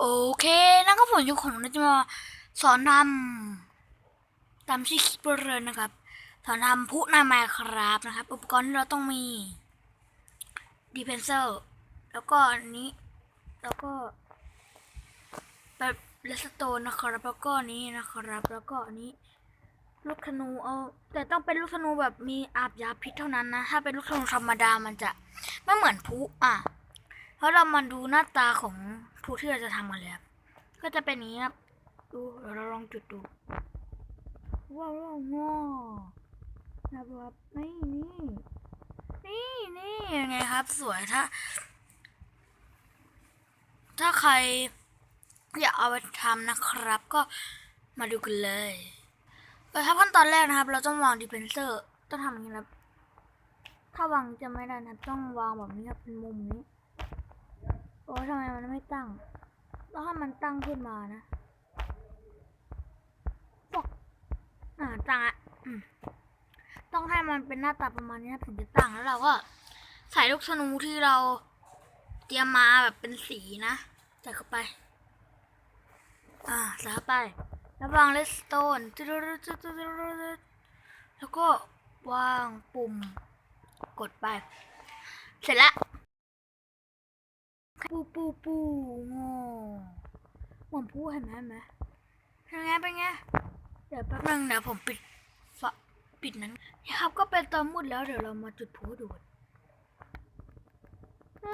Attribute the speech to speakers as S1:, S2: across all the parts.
S1: วันนี้ผมจะมาสอนทำตามที่คิดเลยนะครับ สอนทำพุหนาไมครับนะครับ อุปกรณ์ที่เราต้องมีดีเพนเซอร์แล้วก็อันนี้ แล้วก็แบบเลสโตนนะครับแล้วก็นี้นะครับ แล้วก็อันนี้ลูกธนูเอา แต่ต้องเป็นลูกธนูแบบมีอาบยาพิษเท่านั้นนะ ถ้าเป็นลูกธนูธรรมดามันจะไม่เหมือนพุอะแล้วเรามาดูหน้าตาของ พลุที่เราจะทำกันเลยครับ ก็จะเป็นนี้ครับ ดูเราลองจุดดู ว้าวว้าวว้าวนะครับนี่นี่นี่นี่ยังไงครับ สวยถ้า ถ้าใครอยากเอาไปทำนะครับ ก็มาดูกันเลยเออถ้าขั้นตอนแรกนะครับ เราต้องวางดิเพนเซอร์ต้องทำอย่างนี้นะครับถ้าวางจะไม่ได้นะต้องวางแบบนี้ครับเป็นมุมนี้ ทำไมมันไม่ตั้งแล้วถ้ามันตั้งขึ้นมานะบอกอ่าตั้งอะต้องให้มันเป็นหน้าตาประมาณนี้นะถึงจะตั้งแล้วเราก็ใส่ลูกธนูที่เราเตรียมมาแบบเป็นสีนะใส่เข้าไป อ่าใส่เข้าไป แล้ววางเลสโตนแล้วก็วางปุ่มกดไป เสร็จแล้ว ปูปูปูงอเหมือนพูเห็นไหมไหมเป็นไงเป็นไงเดี๋ยวแป๊บนึงเดี๋ยวผมปิดฝาปิดนั้นนี่ครับก็เป็นตอนมืดแล้วเดี๋ยวเรามาจุดพลุดูกัน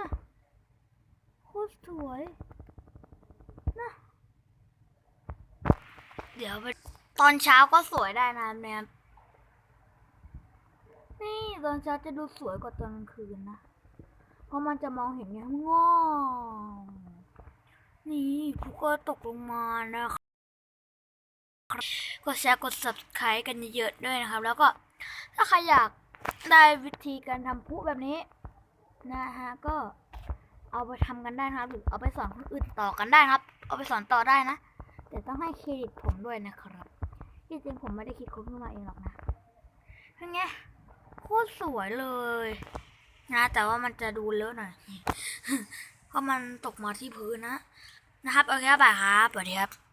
S1: ะโคตรสวยนะเดี๋ยวไปตอนเช้าก็สวยได้นะเนี่นี่ตอนเช้าจะดูสวยกว่าตอนกลางคืนนะ เพราะมันจะมองเห็นไงงอนี่ผู้ก็ตกลงมานะครับกดแชร์กด subscribe กันเยอะๆด้วยนะครับ แล้วก็ถ้าใครอยากได้วิธีการทำผู้แบบนี้นะฮะก็เอาไปทำกันได้นะครับ หรือเอาไปสอนคนอื่นต่อกันได้ครับ เอาไปสอนต่อได้นะ แต่ต้องให้เครดิตผมด้วยนะครับ ที่จริงผมไม่ได้คิดค้นขึ้นมาเองหรอกนะเป็นไงโคตรสวยเลย นะ แต่ว่ามันจะดูเลอะหน่อยเพราะมันตกมาที่พื้นนะนะครับโอเคครับบายครับสวัสดีครับ